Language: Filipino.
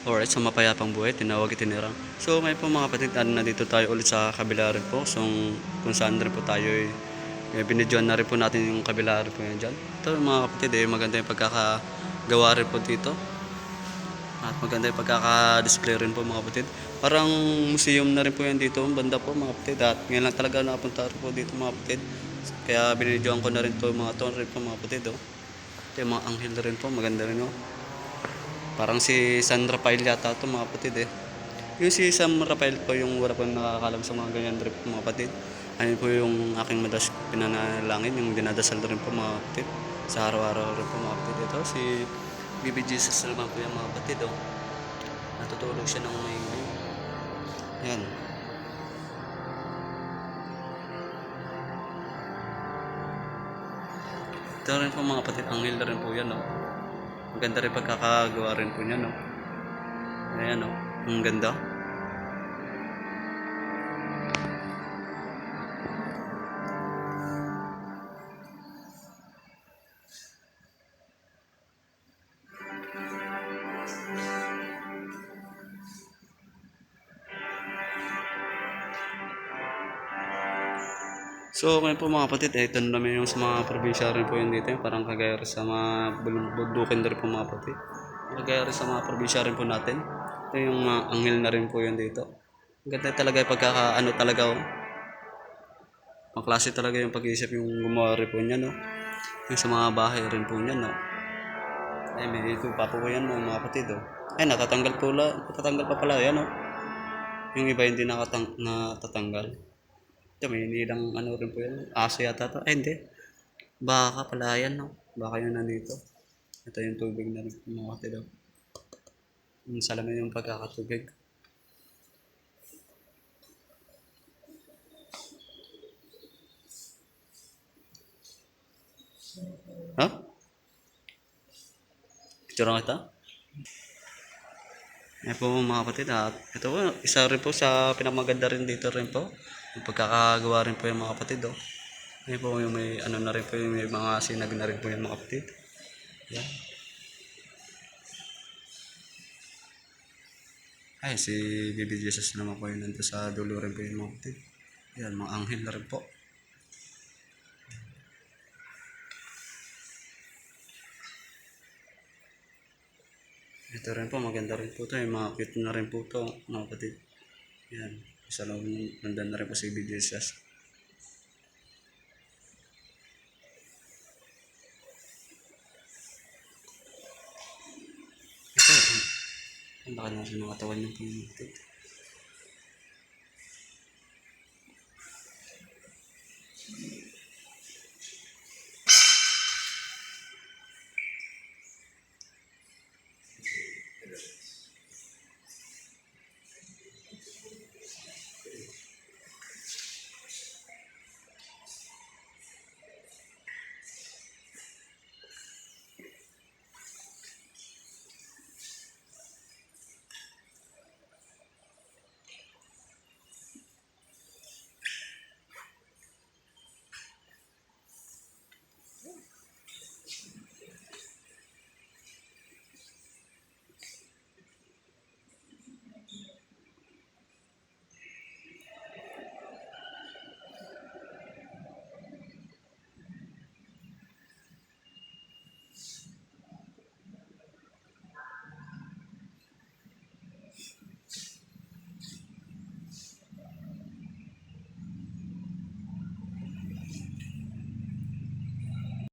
Alright, sa mapayapang buhay, tinawag itinirang. So may po mga kapatid, ano na dito tayo ulit sa kabila rin po. So kung saan rin po tayo eh, eh, binidyoan na rin po natin yung kabila rin po yan dyan. Ito mga kapatid, eh, maganda yung pagkakagawa rin po dito. At maganda yung pagkaka-display rin po mga kapatid. Parang museum na rin po yan dito, banda po mga kapatid. At ngayon lang talaga napunta rin po dito mga kapatid. Kaya binidyoan ko na rin to mga to rin po mga kapatid. Oh. Ito yung mga anghel rin po, maganda rin oh. Parang si San Rafael yata ito mga kapatid eh. Yung si San Rafael po yung wala po nakakalam sa mga ganyan po mga kapatid. Ayun po yung aking madas pinanalangin, yung dinadasal rin po mga kapatid. Sa araw-araw rin po mga kapatid. Ito si Baby Jesus naman po yung mga kapatid oh. Natutulog siya ng may Yan. Ito rin po mga kapatid, anghel na rin po yan oh. Maganda rin pagkakagawa rin po niya, no? Ayan, no? Ang ganda. So, ngayon po mga kapatid, eh, ito na naman yung sa mga probinsya rin po yun dito. Yung parang kagaya rin sa mga bundukin rin po mga kapatid. Kagaya rin sa mga probinsya rin po natin. Ito yung mga anghel na rin po yun dito. Ang ganda talaga yung pagkaka, ano talaga, oh. Ang klase talaga yung pag-iisip yung gumawa rin po niya, no? Yung sa mga bahay rin po niya, no? Ay, may dito pa po yan, no, mga kapatid, oh. Ay, natatanggal po la, natatanggal pa pala, yan, oh. Yung iba hindi nakatang, natatanggal. Ito, may nilang ano rin po yan. Aso yata to. Ay, hindi. Baka pala yan, no? Baka yun nandito. Ito yung tubig na rin mga kapatid, oh. Yung salamin yung pagkakatubig. Ha? Picture kita? Ayan po mga kapatid at ito po, isa rin po sa pinamaganda rin dito rin po. Yung pagkakagawa rin po yung mga kapatid oh. Ayan po yung may ano na rin po yung may mga sinag na rin po yung mga kapatid. Yan. Ay, si Baby Jesus naman po yun nandito sa dulo rin po yung mga kapatid. Yan, mga anghel na rin po. Ito rin po, maganda rin po ito. Yung mga cute na rin po ito, mga kapatid. Yan. Isa lang nandun na rin po si Jesus. Ito, ang laki na sa mga katawan mga kapatid.